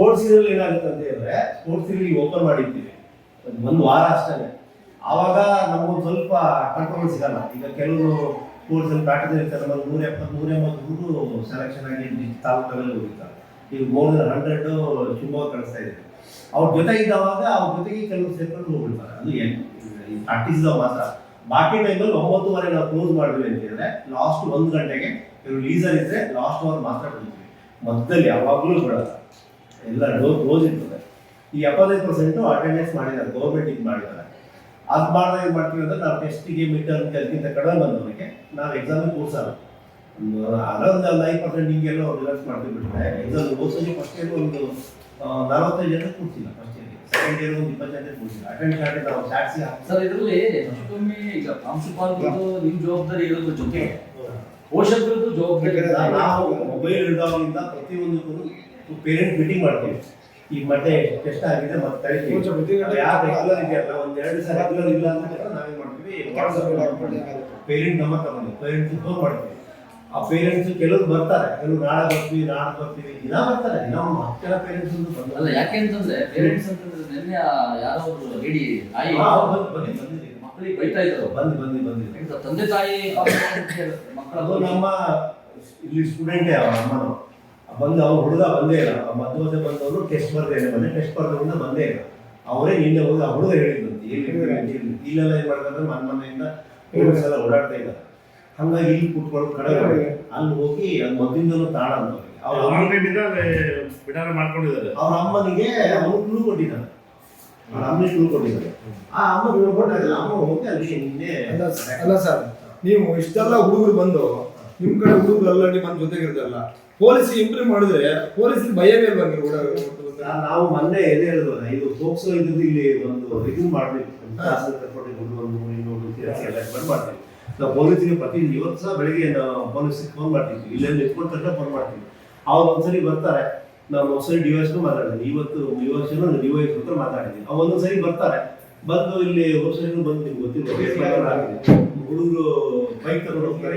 Sports season ಏನಾಗುತ್ತೆ ಅಂತ ಹೇಳಿದ್ರೆ ಸ್ಪೋರ್ಟ್ಸ್ ಇಲ್ಲಿ ಓಪನ್ ಮಾಡಿರ್ತೀವಿ. ಒಂದು ವಾರ ಅಷ್ಟೇ ಆವಾಗ ನಮಗೊಂದು ಸ್ವಲ್ಪ ಕಂಟ್ರೋಲ್ ಸಿಗಲ್ಲ. ಈಗ ಕೆಲವರು ಸ್ಪೋರ್ಟ್ಸ್ ಅಲ್ಲಿ ಪ್ರಾಕ್ಟೀಸ್ ಇರ್ತಾರೆ ನಮ್ಮ ನೂರ ಎಪ್ಪತ್ತು ನೂರ ಎಂಬತ್ತು ಹುಡುಗರು ಸೆಲೆಕ್ಷನ್ ಆಗಿ ತಾಲೂಕು ಲೆವೆಲ್ ಹೋಗಿರ್ತಾರೆ. ಈಗ ಮೋರ್ ದನ್ ಹಂಡ್ರೆಡ್ ಶಿವಮೊಗ್ಗ ಕಳಿಸ್ತಾ ಇದ್ದಾರೆ ಅವ್ರ ಜೊತೆ ಇದ್ದವಾಗ ಅವ್ರ ಜೊತೆಗೆ ಕೆಲವರು ಸೇರ್ಕೊಂಡು ಹೋಗ್ಬಿಡ್ತಾರೆ. ಅದು ಏನು ಪ್ರಾಕ್ಟೀಸ್ ಮಾತ್ರ. ಬಾಕಿ ಟೈಮಲ್ಲಿ ಒಂಬತ್ತುವರೆ ನಾವು ಕ್ಲೋಸ್ ಮಾಡಿದ್ವಿ ಅಂತ ಹೇಳಿದ್ರೆ ಲಾಸ್ಟ್ ಒಂದು ಗಂಟೆಗೆ ಇವರು ಲೀಸರ್ ಇದ್ರೆ ಲಾಸ್ಟ್ ಅವರ್ ಮಾತ್ರ ಬಿಡ್ತೀವಿ ಮಧ್ಯದಲ್ಲಿ ಯಾವಾಗಲೂ ಬಿಡಲ್ಲ. ಎಲ್ಲ ಡೋಸ್ ಡೋಸ್ ಇರ್ತದೆ. ಈ ಎಪ್ಪತ್ತೈದು ಪರ್ಸೆಂಟು ಅಟೆಂಡೆನ್ಸ್ ಮಾಡಿದ್ದಾರೆ ಗೌರ್ಮೆಂಟ್ ಇದು ಮಾಡಿದ್ದಾರೆ. ಅದು ಮಾಡಿದಾಗ ಏನು ಮಾಡ್ತೀವಿ ಅಂದರೆ ನಾವು ಟೆಸ್ಟಿಗೆ ಮೀಟರ್ ಅದಕ್ಕಿಂತ ಕಡಿಮೆ ಬಂದವನಿಗೆ ನಾವು ಎಕ್ಸಾಮ್ ಕೂರ್ಸಲ್ಲ ಒಂದು ಅರೌಂಡ್ ಒಂದು ಐದು ಪರ್ಸೆಂಟ್ ಹಿಂಗೆಲ್ಲೋ ರಿಲಕ್ಸ್ ಮಾಡ್ತೀವಿ ಬಿಟ್ಟರೆ ಎಕ್ಸಾಮ್ ಓದ್ಸೋದು ಫಸ್ಟ್ ಇಯರ್ ಒಂದು ನಲವತ್ತೈದು ಜನ ಕೂರ್ಸಿಲ್ಲ ಫಸ್ಟ್ ಇಯರ್ಗೆ ಸೆಕೆಂಡ್ ಇಯರ್ ಒಂದು ಇಪ್ಪತ್ತು ಜನ ಕೂರ್ಸಿಲ್ಲ ಅಟೆಂಡ್ ಮಾಡಿ ನಾವು ಸ್ಯಾಟ್ಸಿ ಸರ್ ಇದರಲ್ಲಿ ಮತ್ತೊಮ್ಮೆ ಈಗ ಪ್ರಾಂಶುಪಾಲ್ ನಿಮ್ಮ ಜವಾಬ್ದಾರಿ ಇರೋದ್ರ ಜೊತೆ ಪೋಷಕರದ್ದು ಜವಾಬ್ದಾರಿ. ನಾವು ಮೊಬೈಲ್ ಇಡೋದ್ರಿಂದ ಪ್ರತಿಯೊಂದಕ್ಕೂ ಪೇರೆಂಟ್ ಮೀಟಿಂಗ್ ಮಾಡ್ತೀವಿ. ಈ ಮಧ್ಯೆ ಟೆಸ್ಟ್ ಆಗಿದೆ ಮತ್ತೆ ಕರಿತೀವಿ ಯಾರು ರೆಗ್ಯುಲರ್ ಇದೆಯಲ್ಲ ಒಂದ್ ಎರಡು ಸಲ ರೆಗ್ಯುಲರ್ ಇಲ್ಲ ಅಂತ ನಾವೇನ್ ಮಾಡ್ತೀವಿ? ಪೇರೆಂಟ್ ನಮ್ಮ ತಗೊಂಡು ಪೇರೆಂಟ್ಸ್ ಫೋನ್ ಮಾಡ್ತೀವಿ. ಆ ಪೇರೆಂಟ್ಸ್ ಕೆಲವ್ರು ಬರ್ತಾರೆ ಕೆಲವ್ರು ನಾಳೆ ಬರ್ತೀವಿ ನಾಳೆ ಬರ್ತೀವಿ ದಿನ ಬರ್ತಾರೆ ನಮ್ಮ ಹತ್ತಿರ ಪೇರೆಂಟ್ಸ್ ಅಲ್ಲ ಯಾಕೆ ಅಂತಂದ್ರೆ ಪೇರೆಂಟ್ಸ್ ಅಂತಂದ್ರೆ ನಿನ್ನೆ ಯಾರೋ ಒಬ್ರು ಲೇಡಿ ತಾಯಿ ಬಂದಿದ್ದೀವಿ ಮಕ್ಕಳಿಗೆ ಬೈತಾ ಇದ್ರು. ಬಂದು ಬಂದು ಈಗ ತಂದೆ ತಾಯಿ ಮಕ್ಕಳು ಅದು ನಮ್ಮ ಇಲ್ಲಿ ಸ್ಟೂಡೆಂಟೇ ಅವ ಅಮ್ಮನು ಬಂದು ಅವ್ರು ಹುಡುಗ ಬಂದೇ ಇಲ್ಲ. ಆ ಮಧ್ಯವರ್ತಿ ಬಂದವರು ಟೆಸ್ಟ್ ಬರ್ದೇ ಬಂದೆ ಟೆಸ್ಟ್ ಬರ್ದವ್ರಿಂದ ಬಂದೇ ಇಲ್ಲ. ಅವರೇ ನಿನ್ನೆ ಹೋಗಿ ಆ ಹುಡುಗ ಹೇಳಿದ್ರಂತೆ. ಎಲ್ಲಿ ಇಲ್ಲೆಲ್ಲ ಏನ್ ಮಾಡ್ತಾರೆ ಮನ್ ಮನೆಯಿಂದ ಸಲ ಓಡಾಡ್ತಾ ಇದ್ದಾರೆ. ಹಂಗಾಗಿ ಇಲ್ಲಿ ಕೂತ್ಕೊಂಡು ಕಡೆ ಅಲ್ಲಿ ಹೋಗಿ ಅದು ಮೊದಲಿಂದಲೂ ತಾಣ ಅಂತ. ಅವ್ರ ಅಮ್ಮ- ಮಾಡ್ಕೊಂಡಿದ್ದಾರೆ. ಅವ್ರ ಅಮ್ಮನಿಗೆ ಅವನು ಕ್ಲೂ ಕೊಟ್ಟಿದ್ದಾನೆ. ಅವ್ರ ಅಮ್ಮನಿಗೆ ಕ್ಲೂ ಕೊಟ್ಟಿದ್ದಾರೆ ಆ ಅಮ್ಮ ಕ್ಲೂ ಕೊಟ್ಟಾಗ ಅಮ್ಮ ಹೋಗಿ ಅಲ್ಲಿ ನಿನ್ನೆ ಅಲ್ಲ ಸರ್ ನೀವು ಇಷ್ಟೆಲ್ಲ ಹುಡುಗರು ಬಂದು ನಿಮ್ ಕಡೆ ಹುಡುಗರು ಎಲ್ಲ ಬಂದು ಜೊತೆಗಿರ್ತಾರಲ್ಲ ಪೊಲೀಸ್ ಇಂಪ್ರೂವ್ ಮಾಡಿದ್ರೆ ಪೊಲೀಸ್ ಭಯವೇ ಬಂದ್ರು ಕೂಡ ನಾವು ಮೊನ್ನೆ ಏನೇ ಹೇಳಿದ್ವಲ್ಲ ಇದು ಹೋಗ್ಸೋ ಇದ್ದು ಇಲ್ಲಿ ಒಂದು ಇದನ್ನ ಮಾಡ್ಬೇಕು ಮಾಡ್ತೀವಿ ನಾವು ಪೊಲೀಸ್ಗೆ ಪ್ರತಿ ಇವತ್ತು ಸಹ ಬೆಳಿಗ್ಗೆ ನಾವು ಪೊಲೀಸ್ಗೆ ಫೋನ್ ಮಾಡ್ತೀವಿ ಇಲ್ಲೇ ನಿಂತ್ಕೊಂಡ ತಕ್ಷಣ ಫೋನ್ ಮಾಡ್ತೀವಿ ಅವ್ರು ಒಂದ್ಸರಿ ಬರ್ತಾರೆ. ನಾವು ಒಂದ್ಸರಿ ಡಿವೈಸ್ಗೂ ಮಾತಾಡಿದ್ವಿ. ಇವತ್ತು ಡಿವೈಸ್ ಎಸ್ ಹತ್ರ ಮಾತಾಡಿದ್ವಿ. ಅವ್ರು ಒಂದೊಂದ್ಸರಿ ಬರ್ತಾರೆ. ಬಂದು ಇಲ್ಲಿ ಹೋಗ್ಸರಿಗೂ ಬಂದು ನಿಮ್ಗೆ ಗೊತ್ತಿಲ್ಲ. ಹುಡುಗರು ಬೈಕ್ ತಗೊಂಡು ಹೋಗ್ತಾರೆ.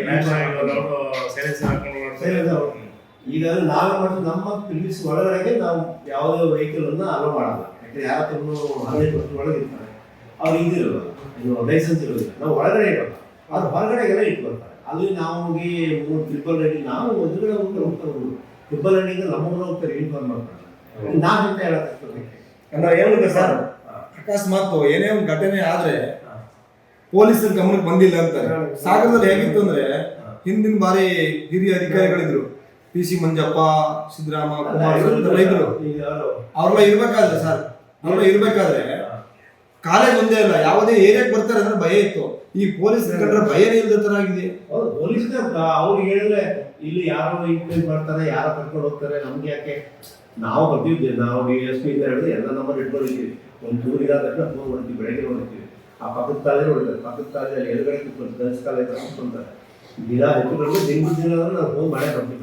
ಈಗ ನಾವೇ ಮಾಡಿದ್ರೆ ನಮ್ಮ ಪ್ರಿಮಿಸ್ ಒಳಗಡೆಗೆ ನಾವು ಯಾವುದೇ ವೆಹಿಕಲ್ ಅನ್ನ ಅಲೋ ಮಾಡಲ್ಲ. ಯಾಕಂದ್ರೆ ಯಾರ ಹತ್ರನೂ ಹದಿನೈದು ವರ್ಷದ ಒಳಗೆ ಇರ್ತಾರೆ. ಅವ್ರು ಇದಿರಲ್ಲ ಇದು ಲೈಸೆನ್ಸ್ ಇರೋದಿಲ್ಲ. ನಾವು ಒಳಗಡೆ ಇರಲ್ಲ. ಅದು ಹೊರಗಡೆಗೆಲ್ಲ ಇಟ್ಟು ಬರ್ತಾರೆ ಅಲ್ಲಿ ನಾವು ಹೋಗಿ ಮೂರು ಟ್ರಿಪಲ್ ರೈಡಿ ನಾವು ಎದುರುಗಡೆ ಹೋಗ್ತಾರೆ ಹೋಗ್ತಾರೆ ಟ್ರಿಪಲ್ ರೈಡಿಂಗ್ ನಮ್ಮನ್ನು ಹೋಗ್ತಾರೆ ಇನ್ಫಾರ್ಮ್ ಮಾಡ್ತಾರೆ. ನಾವು ಅಂತ ಅಂದ್ರೆ ಏನು ಸರ್? ಅಕಸ್ಮಾತ್ ಏನೇ ಒಂದು ಘಟನೆ ಆದ್ರೆ ಪೊಲೀಸರ ಗಮನಕ್ಕೆ ಬಂದಿಲ್ಲ ಅಂತಾರೆ. ಸಾಗರದಲ್ಲಿ ಹೇಗಿತ್ತು ಅಂದ್ರೆ ಹಿಂದಿನ ಬಾರಿ ಹಿರಿಯ ಅಧಿಕಾರಿಗಳಿದ್ರು. ಪಿ ಸಿ ಮಂಜಪ್ಪ ಸಿದ್ದರಾಮ ಯಾರು? ಅವ್ರೆಲ್ಲ ಇರ್ಬೇಕಾದ್ರೆ ಸರ್. ಅವ್ರೆಲ್ಲ ಇರ್ಬೇಕಾದ್ರೆ ಕಾಲೇಜ್ ಒಂದೇ ಅಲ್ಲ ಯಾವುದೇ ಏರಿಯಾಕ್ ಬರ್ತಾರೆ ಅಂದ್ರೆ ಭಯ ಇತ್ತು. ಈ ಪೊಲೀಸ್ ಕಂಡ್ರೆ ಭಯನೇ ಇಲ್ಲದ ತರ ಆಗಿದೆ. ಪೊಲೀಸ್ ಅವ್ರು ಹೇಳಿದ್ರೆ ಇಲ್ಲಿ ಯಾರೋ ಇಂಪ್ಲೇಂಟ್ ಮಾಡ್ತಾರೆ ಯಾರೋ ಕರ್ಕೊಂಡು ಹೋಗ್ತಾರೆ ನಮ್ಗೆ ಯಾಕೆ? ನಾವು ಬರ್ತೀವಿ ನಾವು ಡಿ ಎಸ್ ಪಿ ಇಂದ ಹೇಳಿದ್ರೆ ಎಲ್ಲ ನಂಬರ್ ಇಟ್ಕೊಂಡಿದ್ವಿ. ಒಂದು ದೂರ ಇದಾದ ತಕ್ಷಣ ಫೋನ್ ಮಾಡ್ತೀವಿ ಬೆಳಗ್ಗೆ ಹೊಡಿತೀವಿ ಆ ಪಕ್ಕದ ಕಾಲೇಜ್ ಹೊಡಿತಾರೆ ಪಕ್ಕದ ಕಾಲೇಜಲ್ಲಿ ಎದುರುಗಡೆ ಕೂತ್ಕೊಂಡು ಗರ್ಲ್ಸ್ ಕಾಲೇಜ್ ಕೂತ್ಕೊಂತಾರೆ. ದಿನ ಹೆಚ್ಚು ದಿನ ನಾವು ಫೋನ್ ಮಾಡೇ ಬರ್ತೀವಿ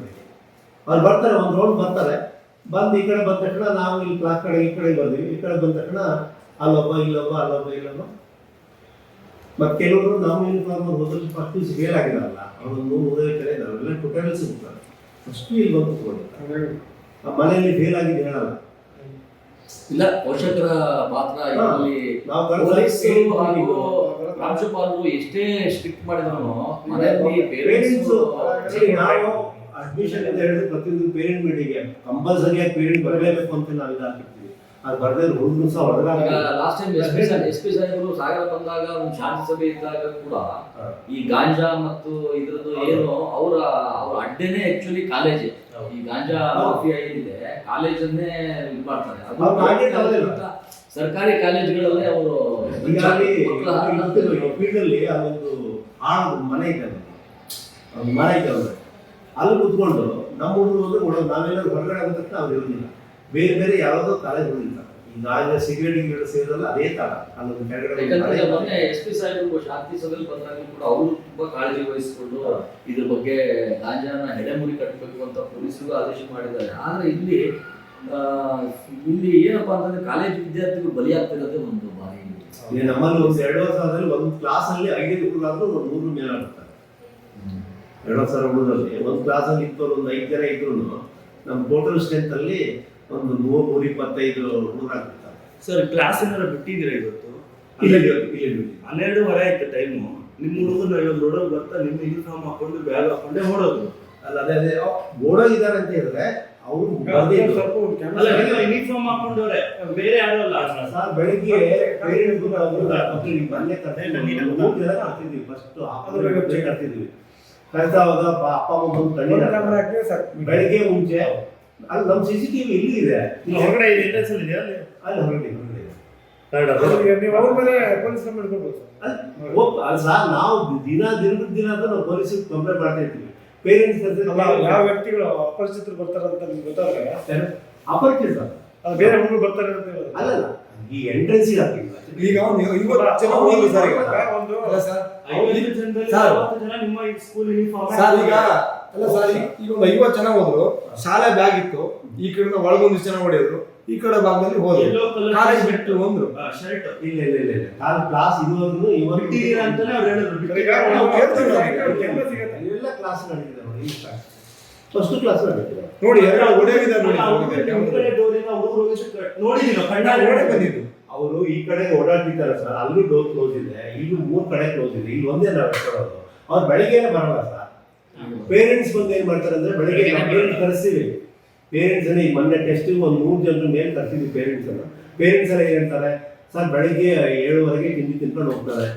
ಅವ್ರು ಬರ್ತಾರೆ ಒಂದು ರೌಂಡ್ ಬರ್ತಾರೆ. ಬಂದು ಈ ಕಡೆ ಬಂದ ತಕ್ಷಣ ನಾವು ಇಲ್ಲಿ ಆ ಕಡೆ ಈ ಕಡೆ ಬರ್ತೀವಿ ಈ ಕಡೆ ಬಂದ ತಕ್ಷಣ ಅಲ್ಲೊಬ್ಬ ಇಲ್ಲೊಬ್ಬ ಅಲ್ಲೊಬ್ಬ ಇಲ್ಲೊಬ್ಬ. ಮತ್ತೆ ಕೆಲವರು ನಾವು ಯೂನಿಫಾರ್ಮ್ ಹೋದ್ರೆ ಫಸ್ಟ್ ಫೇಲ್ ಆಗಿರಲ್ಲ. ಅವರು ನೂರೈವತ್ತು ಕಡೆ ಇದಾರೆ. ಎಲ್ಲ ಟೋಟಲ್ ಸಿಗ್ತಾರೆ. ಫಸ್ಟ್ ಇಲ್ಲಿ ಬಂದು ಕೂತ್ಕೊಂಡಿರ್ತಾರೆ ಆ ಮನೆಯಲ್ಲಿ ಫೇಲ್ ಆಗಿದೆ ಹೇಳಲ್ಲ. ಇಲ್ಲ ಪೋಷಕರ ಪಾತ್ರ ಪ್ರಾಂಶುಪಾಲರು ಎಷ್ಟೇ ಸ್ಟ್ರಿಕ್ಟ್ ಮಾಡಿದ್ರು ಮನೆಯಲ್ಲಿ ಪೇರೆಂಟ್ಸ್ ನಾವು ಅಡ್ಮಿಷನ್ ಅಂತ ಹೇಳಿದ್ರೆ ಪ್ರತಿಯೊಂದು ಪೇರೆಂಟ್ ಮೀಟಿಂಗ್ಗೆ ಕಂಪಲ್ಸರಿಯಾಗಿ ಪೇರೆಂಟ್ ಬರಲೇಬೇಕು ಅಂತ ನಾವು ಇದು ಹಾಕಿರ್ತೀವಿ. ಅದು ಬರದೇ ಹುಡುಗರು ಸಹ ಹೊಡೆದಾಗ last time S P S P ಸಾಹೇಬರು ಸಾಗರ ಬಂದಾಗ ಒಂದು ಶಾಂತಿ ಸಭೆ ಇದ್ದಾಗ ಕೂಡ ಈ ಗಾಂಜಾ ಮತ್ತು ಇದ್ರದ್ದು ಏನು ಅವರ ಅವ್ರ ಅಡ್ಡೇನೆ ಆಕ್ಚುಲಿ ಕಾಲೇಜ್ ಈ ಗಾಂಜಾ ಮಾಫಿಯಾ ಏನಿದೆ ಕಾಲೇಜನ್ನೇ ಇದು ಮಾಡ್ತಾರೆ. ಅದು. ಸರ್ಕಾರಿ ಕಾಲೇಜುಗಳಲ್ಲೇ ಅವರು ಫೀಲ್ಡಲ್ಲಿ ಅದೊಂದು ಹಾಳು ಮನೆ ಇದೆ. ಮನೆ ಇದೆ ಅವ್ರಿಗೆ ಅಲ್ಲಿ ಕುತ್ಕೊಂಡು ನಮ್ಮ ಹುಡುಗರು ಅಂದ್ರೆ ನಾವೆಲ್ಲ ಹೊರಗಡೆ ಆಗ ತಕ್ಷಣ ಅವ್ರು ಇರೋದಿಲ್ಲ. ಬೇರೆ ಬೇರೆ ಯಾವುದೋ ತಲೆ ಹೋಗಿಲ್ಲ ಈಗ ಆಗ ಸಿಗರೇಟ್ ಗಿಗರೇಟ್ ಸೇರಿದಲ್ಲ ಅದೇ ತರ ಅಲ್ಲೊಂದು ಕೆಳಗಡೆ. ಮೊನ್ನೆ ಎಸ್ ಪಿ ಸಾಹೇಬರು ಶಾಂತಿ ಸಭೆಯಲ್ಲಿ ಬಂದಾಗಲೂ ಕೂಡ ಅವರು ತುಂಬಾ ಕಾಳಜಿ ವಹಿಸಿಕೊಂಡು ಇದ್ರ ಬಗ್ಗೆ ಗಾಂಜಾನ ಹೆಡೆಮುರಿ ಕಟ್ಟಬೇಕು ಅಂತ ಪೊಲೀಸರಿಗೂ ಆದೇಶ ಮಾಡಿದ್ದಾರೆ. ಆದ್ರೆ ಇಲ್ಲಿ ಇಲ್ಲಿ ಏನಪ್ಪಾ ಅಂತಂದ್ರೆ ಕಾಲೇಜ್ ವಿದ್ಯಾರ್ಥಿಗಳು ಬಲಿಯಾಗ್ತಿರೋದೇ ಒಂದು ಬಾರಿ. ನಮ್ಮಲ್ಲಿ ಒಂದು ಎರಡು ವರ್ಷ ಆದ್ರೆ ಒಂದು ಕ್ಲಾಸ್ ಅಲ್ಲಿ ಐದು ಹುಡುಗರಾದ್ರೂ ಒಂದು ನೂರು ಮೇಲೆ ಆಡ್ತಾರೆ ಎರಡು ಸಾವಿರ ಹುಡುಗರಲ್ಲಿ ಒಂದು ಕ್ಲಾಸಲ್ಲಿ ಅಲ್ಲಿ ಒಂದು ಐದು ಜನ ಇದ್ರು ನಮ್ಮ ಟೋಟಲ್ ಸ್ಟ್ರೆಂತ್ ಅಲ್ಲಿ ಒಂದು ನೂರು ನೂರ ಇಪ್ಪತ್ತೈದು ಸರ್ ಕ್ಲಾಸ್ ಏನಾರ ಬಿಟ್ಟಿದ್ದೀರಾ ಇವತ್ತು? ಹನ್ನೆರಡುವರೆ ಆಯ್ತು ಟೈಮು ನಿಮ್ಮ ಹುಡುಗರು ಇವತ್ತು ರೋಡಲ್ಲಿ ಬರ್ತಾ ನಿಮ್ಮ ಯೂನಿಫಾರ್ಮ್ ಹಾಕೊಂಡು ಬ್ಯಾಗ್ ಹಾಕೊಂಡೇ ಹೊಡೋದು ಅಲ್ಲ ಅದೇ ಅದೇ ಓಡೋಗಿದ್ದಾರೆ ಅಂತ ಹೇಳಿದ್ರೆ ಅವರು ಯೂನಿಫಾರ್ಮ್ ಹಾಕೊಂಡವ್ರೆ ಬೇರೆ ಯಾರು ಅಲ್ಲ ಸರ್ ಬೆಳಿಗ್ಗೆ ಬೇರೆ ಕರ್ತಿದ್ವಿ ಮೊನ್ನೆ ಕರ್ತಿದ್ವಿ ಮೂರು ಜನ ಕರ್ತಿದ್ವಿ. ಫಸ್ಟ್ ಕರ್ತಿದ್ವಿ ಕರ್ತಾವಾಗ ಪ- ಅಪ್ಪ ಅಮ್ಮ ಬಂದು ತಣ್ಣಿದ್ದಾರೆ ಬೆಳಿಗ್ಗೆ ಮುಂಚೆ. ಅಲ್ಲಿ ನಮ್ಮ ಸಿ ಸಿ ಟಿವಿ ಇಲ್ಲಿ ಇದೆ ಇಲ್ಲಿ ಹೊರಗಡೆ ಎಂಟ್ರೆನ್ಸ್ ಅಲ್ಲಿ ಇದೆಯಾ? ಅಲ್ಲಿ. ಅಲ್ಲಿ ಹೊರಗಡೆ. ನೀವು ಅವ್ರ ಮೇಲೆ ಪೊಲೀಸ್ ಕಂಪ್ಲೇಂಟ್ ಕೊಡ್ಬೋದು ಸರ್. ಹೋಗ್- ಸರ್ ನಾವು ದಿನ ದಿನದ ದಿನ ಅಂತ ನಾವು ಪೊಲೀಸಿಗೆ ಕಂಪ್ಲೇಂಟ್ ಮಾಡ್ತಾ ಇರ್ತೀವಿ. ಪೇರೆಂಟ್ಸ್ ಯಾವ ವ್ಯಕ್ತಿಗಳು ಅಪರಿಚಿತರು ಬರ್ತಾರೆ ಅಂತ ನಿಮ್ಗೆ ಗೊತ್ತಾಗಲ್ಲ ಅಪರಿಚಿತ ಅದು ಬೇರೆ ಹುಡುಗರು ಬರ್ತಾರೆ ಅಂತ ಅಲ್ಲ ಈ ಎಂಟ್ರೆನ್ಸ್ ಈಗ ಒಂದು ಐವತ್ತು ಜನದಲ್ಲಿ ಸರ್. ಅರವತ್ತು ಜನ ನಿಮ್ಮ ಸ್ಕೂಲ್ ಯೂನಿಫಾರ್ಮ್ ಸರ್ ಈಗ ಅಲ್ಲ ಸರ್ ಈಗ ಈಗ ಒಂದು ಐವತ್ತು ಜನ ಹೋದ್ರು ಶಾಲೆ ಬ್ಯಾಗ್ ಇತ್ತು ಈ ಕಡೆ ಒಳಗೊಂದಿಷ್ಟು ಜನ ಹೊಡೆಯೋದು ಈ ಕಡೆ ಭಾಗದಲ್ಲಿ ಹೋದ್ರು. ಯೆಲ್ಲೋ ಕಲರ್ ಕಾಲೇಜ್ ಬಿಟ್ಟು ಒಂದ್ರು ಶರ್ಟ್ ಇಲ್ಲ ಇಲ್ಲ ಇಲ್ಲ ಇಲ್ಲ. ಕಾಲ್ ಕ್ಲಾಸ್ ಇರುವಾಗಲೂ ಇವತ್ತು ಬಿಟ್ಟಿದ್ದೀರಾ ಅಂತಾನೆ ಅವ್ರು ಹೇಳಿದ್ರು. ಈಗ ನಾವು ಕೇಳ್ತೀವಿ ನಾವು, ಈಗ ಸಿಗತ್ತೆ. ಎಲ್ಲ ಕ್ಲಾಸ್ ನಡೀತಿದೆ ನೋಡಿ ಫಸ್ಟ್ ಕ್ಲಾಸ್ ನಡೀತಿದೆ. ನೋಡಿ ಎಲ್ಲ ನೋಡಿ. ಕಣ್ಣಾರೆ ಬಂದಿದ್ದು. ಅವರು ಈ ಕಡೆ ಓಡಾಡ್ತಿದ್ದಾರೆ ಸರ್. ಅಲ್ಲೂ ಡೋರ್ ಕ್ಲೋಸ್ ಇದೆ. ಇಲ್ಲೂ ಮೂರ್ ಕಡೆ ಕ್ಲೋಸ್ ಇದೆ. ಇಲ್ಲಿ ಒಂದೇ ನಾವು ಎತ್ಕೊಳ್ಳೋದು. ಅವ್ರು ಬೆಳಗ್ಗೆನೆ ಬರಲ್ಲ ಸರ್. ಪೇರೆಂಟ್ಸ್ ಬಂದು ಏನ್ ಮಾಡ್ತಾರೆ ಅಂದ್ರೆ ಬೆಳಗ್ಗೆ ಪೇರೆಂಟ್ಸ್ ಕರೆಸ್ತೀವಿ. ಪೇರೆಂಟ್ಸ್ ಅಲ್ಲಿ ಮೊನ್ನೆ ಟೆಸ್ಟಿಗೆ ಒಂದು ಮೂರು ಜನರ ಮೇಲೆ ಕರೆಸಿದ್ವಿ ಪೇರೆಂಟ್ಸ್ ಅನ್ನ. ಪೇರೆಂಟ್ಸ್ ಎಲ್ಲ ಹೇಳ್ತಾರೆ? ಸರ್ ಬೆಳಿಗ್ಗೆ ಏಳುವರೆಗೆ ತಿಂಡಿ ತಿನ್ಕೊಂಡು ಹೋಗ್ತಾರೆ.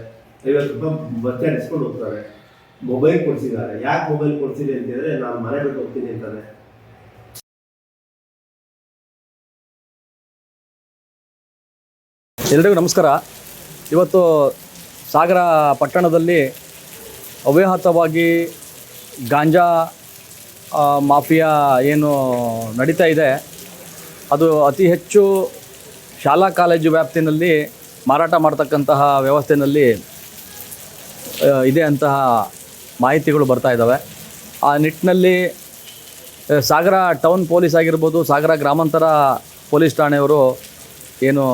ಐವತ್ತು ರೂಪಾಯಿ ಚಾರ್ಜ್ ಇಸ್ಕೊಂಡು ಹೋಗ್ತಾರೆ. ಮೊಬೈಲ್ ಕೊಡ್ಸಿದ್ದಾರೆ. ಯಾಕೆ ಮೊಬೈಲ್ ಕೊಡ್ಸಿದೆ? ಅಂತ ಹೇಳಿದ್ರೆ ನಾನು ಮನೆ ಬಿಟ್ಟು ಹೋಗ್ತೀನಿ ಅಂತಾನೆ ಎಲ್ರಿಗೂ ನಮಸ್ಕಾರ. ಇವತ್ತು ಸಾಗರ ಪಟ್ಟಣದಲ್ಲಿ ಅವ್ಯಾಹತವಾಗಿ ಗಾಂಜಾ ಮಾಫಿಯಾ ಏನು ನಡೀತಾ ಇದೆ. ಅದು ಅತಿ ಹೆಚ್ಚು ಶಾಲಾ ಕಾಲೇಜು ವ್ಯಾಪ್ತಿನಲ್ಲಿ ಮಾರಾಟ ಮಾಡ್ತಕ್ಕಂತಹ ವ್ಯವಸ್ಥೆಯಲ್ಲಿ ಇದೆ ಅಂತಹ ಮಾಹಿತಿಗಳು ಬರ್ತಾ ಇದ್ದಾವೆ ಆ ನಿಟ್ಟಿನಲ್ಲಿ ಸಾಗರ ಟೌನ್ ಪೊಲೀಸ್ ಆಗಿರ್ಬೋದು, ಸಾಗರ ಗ್ರಾಮಾಂತರ ಪೊಲೀಸ್ ಠಾಣೆಯವರು ಏನು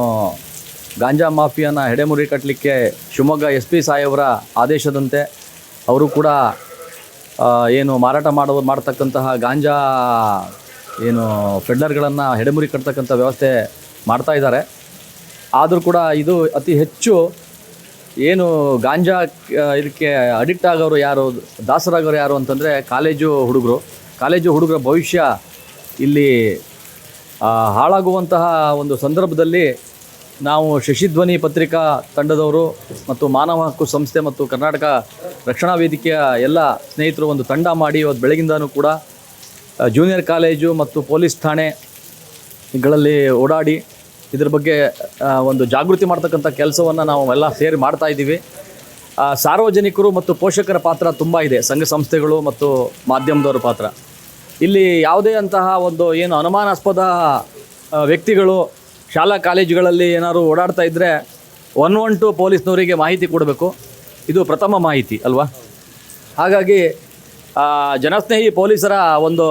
ಗಾಂಜಾ ಮಾಫಿಯಾನ ಹೆಡೆಮುರಿ ಕಟ್ಟಲಿಕ್ಕೆ ಶಿವಮೊಗ್ಗ ಎಸ್ ಪಿ ಸಾಯವರ ಆದೇಶದಂತೆ ಅವರು ಕೂಡ ಏನು ಮಾರಾಟ ಮಾಡುವ ಮಾಡ್ತಕ್ಕಂತಹ ಗಾಂಜಾ, ಏನು ಫೆಡ್ಲರ್ಗಳನ್ನು ಹೆಡೆಮುರಿ ಕಟ್ತಕ್ಕಂಥ ವ್ಯವಸ್ಥೆ ಮಾಡ್ತಾ ಇದ್ದಾರೆ. ಆದರೂ ಕೂಡ ಇದು ಅತಿ ಹೆಚ್ಚು ಏನು ಗಾಂಜಾ ಇದಕ್ಕೆ ಅಡಿಕ್ಟ್ ಆಗೋರು ಯಾರು, ದಾಸರಾಗೋರು ಯಾರು ಅಂತಂದರೆ ಕಾಲೇಜು ಹುಡುಗರು. ಕಾಲೇಜು ಹುಡುಗರ ಭವಿಷ್ಯ ಇಲ್ಲಿ ಹಾಳಾಗುವಂತಹ ಒಂದು ಸಂದರ್ಭದಲ್ಲಿ ನಾವು ಶಶಿಧ್ವನಿ ಪತ್ರಿಕಾ ತಂಡದವರು ಮತ್ತು ಮಾನವ ಹಕ್ಕು ಸಂಸ್ಥೆ ಮತ್ತು ಕರ್ನಾಟಕ ರಕ್ಷಣಾ ವೇದಿಕೆಯ ಎಲ್ಲ ಸ್ನೇಹಿತರು ಒಂದು ತಂಡ ಮಾಡಿ ಇವತ್ತು ಬೆಳಗಿಂದನೂ ಕೂಡ ಜೂನಿಯರ್ ಕಾಲೇಜು ಮತ್ತು ಪೊಲೀಸ್ ಠಾಣೆಗಳಲ್ಲಿ ಓಡಾಡಿ ಇದ್ರ ಬಗ್ಗೆ ಒಂದು ಜಾಗೃತಿ ಮಾಡ್ತಕ್ಕಂಥ ಕೆಲಸವನ್ನು ನಾವು ಎಲ್ಲ ಸೇರಿ ಮಾಡ್ತಾ ಇದ್ದೀವಿ. ಸಾರ್ವಜನಿಕರು ಮತ್ತು ಪೋಷಕರ ಪಾತ್ರ ತುಂಬ ಇದೆ, ಸಂಘ ಸಂಸ್ಥೆಗಳು ಮತ್ತು ಮಾಧ್ಯಮದವರ ಪಾತ್ರ. ಇಲ್ಲಿ ಯಾವುದೇ ಅಂತಹ ಒಂದು ಏನು ಅನುಮಾನಾಸ್ಪದ ವ್ಯಕ್ತಿಗಳು ಶಾಲಾ ಕಾಲೇಜುಗಳಲ್ಲಿ ಏನಾದರೂ ಓಡಾಡ್ತಾ ಇದ್ದರೆ ಒನ್ ಒನ್ ಟು ಪೊಲೀಸ್ನವರಿಗೆ ಮಾಹಿತಿ ಕೊಡಬೇಕು. ಇದು ಪ್ರಥಮ ಮಾಹಿತಿ, ಅಲ್ವಾ? ಹಾಗಾಗಿ ಜನಸ್ನೇಹಿ ಪೊಲೀಸರ ಒಂದು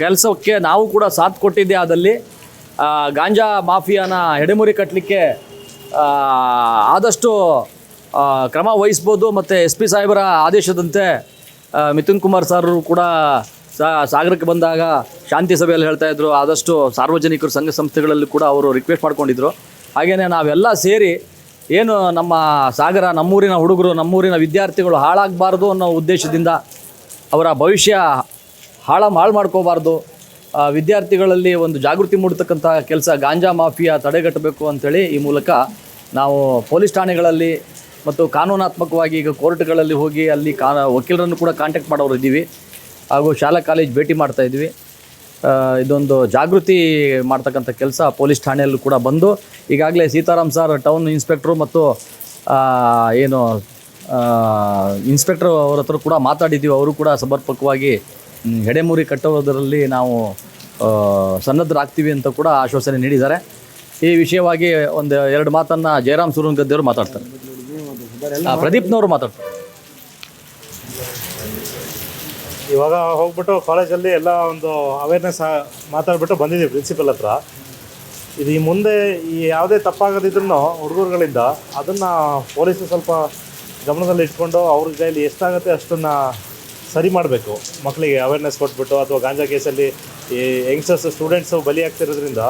ಕೆಲಸಕ್ಕೆ ನಾವು ಕೂಡ ಸಾಥ್ ಕೊಟ್ಟಿದ್ದೆ ಆದಲ್ಲಿ ಗಾಂಜಾ ಮಾಫಿಯಾನ ಎಡೆಮುರಿ ಕಟ್ಟಲಿಕ್ಕೆ ಆದಷ್ಟು ಕ್ರಮ ವಹಿಸ್ಬೋದು ಮತ್ತು ಎಸ್ ಪಿ ಸಾಹೇಬರ ಆದೇಶದಂತೆ ಮಿಥುನ್ ಕುಮಾರ್ ಸರ್ ಕೂಡ ಸಾಗರಕ್ಕೆ ಬಂದಾಗ ಶಾಂತಿ ಸಭೆಯಲ್ಲಿ ಹೇಳ್ತಾ ಇದ್ರು. ಆದಷ್ಟು ಸಾರ್ವಜನಿಕರು ಸಂಘ ಸಂಸ್ಥೆಗಳಲ್ಲಿ ಕೂಡ ಅವರು ರಿಕ್ವೆಸ್ಟ್ ಮಾಡ್ಕೊಂಡಿದ್ರು. ಹಾಗೆಯೇ ನಾವೆಲ್ಲ ಸೇರಿ ಏನು ನಮ್ಮ ಸಾಗರ, ನಮ್ಮೂರಿನ ಹುಡುಗರು, ನಮ್ಮೂರಿನ ವಿದ್ಯಾರ್ಥಿಗಳು ಹಾಳಾಗಬಾರ್ದು ಅನ್ನೋ ಉದ್ದೇಶದಿಂದ ಅವರ ಭವಿಷ್ಯ ಹಾಳ, ಹಾಳು ಮಾಡ್ಕೋಬಾರ್ದು. ವಿದ್ಯಾರ್ಥಿಗಳಲ್ಲಿ ಒಂದು ಜಾಗೃತಿ ಮೂಡ್ತಕ್ಕಂಥ ಕೆಲಸ ಗಾಂಜಾ ಮಾಫಿಯಾ ತಡೆಗಟ್ಟಬೇಕು ಅಂಥೇಳಿ ಈ ಮೂಲಕ ನಾವು ಪೊಲೀಸ್ ಠಾಣೆಗಳಲ್ಲಿ ಮತ್ತು ಕಾನೂನಾತ್ಮಕವಾಗಿ ಈಗ ಕೋರ್ಟ್ಗಳಲ್ಲಿ ಹೋಗಿ ಅಲ್ಲಿ ಕಾ, ವಕೀಲರನ್ನು ಕೂಡ ಕಾಂಟ್ಯಾಕ್ಟ್ ಮಾಡೋರು ಇದ್ದೀವಿ ಹಾಗೂ ಶಾಲಾ ಕಾಲೇಜ್ ಭೇಟಿ ಮಾಡ್ತಾ ಇದ್ವಿ. ಇದೊಂದು ಜಾಗೃತಿ ಮಾಡ್ತಕ್ಕಂಥ ಕೆಲಸ. ಪೊಲೀಸ್ ಠಾಣೆಯಲ್ಲೂ ಕೂಡ ಬಂದು ಈಗಾಗಲೇ ಸೀತಾರಾಮ್ ಸರ್ ಟೌನ್ ಇನ್ಸ್ಪೆಕ್ಟ್ರು ಮತ್ತು ಏನು ಇನ್ಸ್ಪೆಕ್ಟರ್ ಅವ್ರ ಹತ್ರ ಕೂಡ ಮಾತಾಡಿದ್ದೀವಿ ಅವರು ಕೂಡ ಸಮರ್ಪಕವಾಗಿ ಹೆಡೆಮೂರಿ ಕಟ್ಟುವುದರಲ್ಲಿ ನಾವು ಸನ್ನದ್ಧರಾಗ್ತೀವಿ ಅಂತ ಕೂಡ ಆಶ್ವಾಸನೆ ನೀಡಿದ್ದಾರೆ. ಈ ವಿಷಯವಾಗಿ ಒಂದು ಎರಡು ಮಾತನ್ನು ಜಯರಾಮ್ ಸುರನ್ ಗದ್ದೆಯವರು ಮಾತಾಡ್ತಾರೆ. ಪ್ರದೀಪ್ನವರು ಮಾತಾಡ್ತಾರೆ. ಇವಾಗ ಹೋಗ್ಬಿಟ್ಟು ಕಾಲೇಜಲ್ಲಿ ಎಲ್ಲ ಒಂದು ಅವೇರ್ನೆಸ್ ಮಾತಾಡ್ಬಿಟ್ಟು ಬಂದಿದ್ದೀವಿ ಪ್ರಿನ್ಸಿಪಲ್ ಹತ್ರ. ಇದು ಈ ಮುಂದೆ ಈ ಯಾವುದೇ ತಪ್ಪಾಗದಿದ್ರು ಹುಡುಗರುಗಳಿಂದ ಅದನ್ನು ಪೊಲೀಸರು ಸ್ವಲ್ಪ ಗಮನದಲ್ಲಿ ಇಟ್ಕೊಂಡು ಅವ್ರ ಕೈಲಿ ಎಷ್ಟಾಗುತ್ತೆ ಅಷ್ಟನ್ನು ಸರಿ ಮಾಡಬೇಕು. ಮಕ್ಕಳಿಗೆ ಅವೇರ್ನೆಸ್ ಕೊಟ್ಬಿಟ್ಟು ಅಥವಾ ಗಾಂಜಾ ಕೇಸಲ್ಲಿ ಈ ಯಂಗ್ಸ್ಟರ್ಸ್ ಸ್ಟೂಡೆಂಟ್ಸು ಬಲಿ ಆಗ್ತಿರೋದ್ರಿಂದ